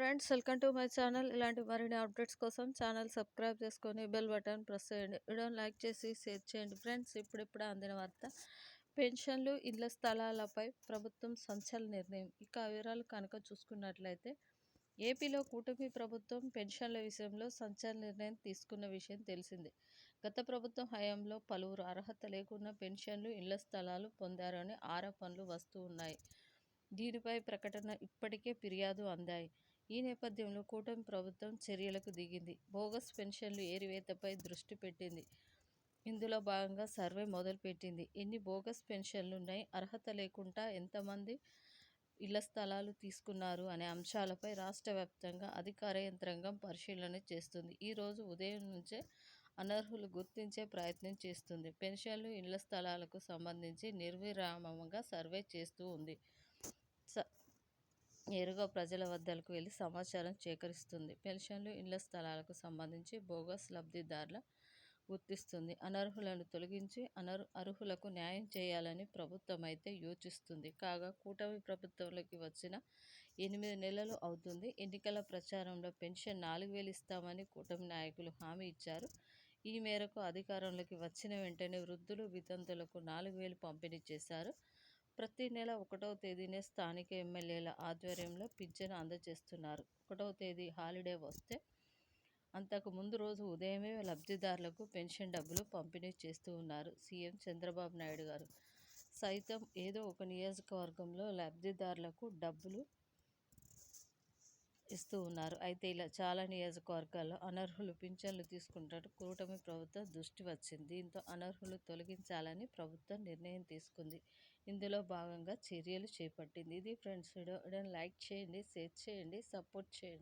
Friends welcome to my channel. ఇలాంటి మరిన్ని updates కోసం ఛానల్ సబ్స్క్రైబ్ చేసుకొని బెల్ బటన్ ప్రెస్ చేయండి. వీడియోని లైక్ చేసి షేర్ చేయండి. ఫ్రెండ్స్ ఇప్పుడిప్పుడు అందిన వార్త. పెన్షన్లు ఇళ్ళ స్థలాలపై ప్రభుత్వం సంచలన నిర్ణయం. ఇక వివరాలు కనుక చూసుకున్నట్లయితే ఏపీలో కూటమి ప్రభుత్వం పెన్షన్ల విషయంలో సంచలన నిర్ణయం తీసుకున్న విషయం తెలిసిందే. గత ప్రభుత్వం హయాంలో పలువురు అర్హత లేకున్న పెన్షన్లు ఇళ్ళ స్థలాలు పొందారని ఆరోపణలు వస్తూ ఉన్నాయి. దీనిపై ప్రకటన ఇప్పటికే ఫిర్యాదు అందాయి. ఈ నేపథ్యంలో కూటమి ప్రభుత్వం చర్యలకు దిగింది. బోగస్ పెన్షన్లు ఏరివేతపై దృష్టి పెట్టింది. ఇందులో భాగంగా సర్వే మొదలుపెట్టింది. ఎన్ని బోగస్ పెన్షన్లు ఉన్నాయి అర్హత లేకుండా ఎంతమంది ఇళ్ళ స్థలాలు తీసుకున్నారు అనే అంశాలపై రాష్ట్ర వ్యాప్తంగా అధికార యంత్రాంగం పరిశీలన చేస్తుంది. ఈరోజు ఉదయం నుంచే అనర్హులు గుర్తించే ప్రయత్నం చేస్తుంది. పెన్షన్లు ఇళ్ళ స్థలాలకు సంబంధించి నిర్విరామంగా సర్వే చేస్తూ ఉంది. నేరుగా ప్రజల వద్దలకు వెళ్ళి సమాచారం సేకరిస్తుంది. పెన్షన్లు ఇళ్ళ స్థలాలకు సంబంధించి బోగస్ లబ్ధిదారుల గుర్తిస్తుంది. అనర్హులను తొలగించి అనర్ అర్హులకు న్యాయం చేయాలని ప్రభుత్వం అయితే యోచిస్తుంది. కాగా కూటమి ప్రభుత్వంలోకి వచ్చిన ఎనిమిది నెలలు అవుతుంది. ఎన్నికల ప్రచారంలో పెన్షన్ నాలుగు వేలు ఇస్తామని కూటమి నాయకులు హామీ ఇచ్చారు. ఈ మేరకు అధికారంలోకి వచ్చిన వెంటనే వృద్ధులు వితంతులకు నాలుగు వేలు పంపిణీ చేశారు. ప్రతి నెల ఒకటవ తేదీనే స్థానిక ఎమ్మెల్యేల ఆధ్వర్యంలో పింఛను అందజేస్తున్నారు. ఒకటవ తేదీ హాలిడే వస్తే అంతకు ముందు రోజు ఉదయమే లబ్ధిదారులకు పెన్షన్ డబ్బులు పంపిణీ చేస్తూ ఉన్నారు సీఎం చంద్రబాబు నాయుడు గారు. సైతం ఏదో ఒక నియోజకవర్గంలో లబ్ధిదారులకు డబ్బులు ఇస్తూ ఉన్నారు. అయితే ఇలా చాలా నియోజకవర్గాల్లో అనర్హులు పింఛన్లు తీసుకుంటారు కూటమి ప్రభుత్వం దృష్టి వచ్చింది. దీంతో అనర్హులు తొలగించాలని ప్రభుత్వం నిర్ణయం తీసుకుంది. ఇందులో భాగంగా చర్యలు చేపట్టింది. ఇది ఫ్రెండ్స్ వీడియో. లైక్ చేయండి షేర్ చేయండి సపోర్ట్ చేయండి.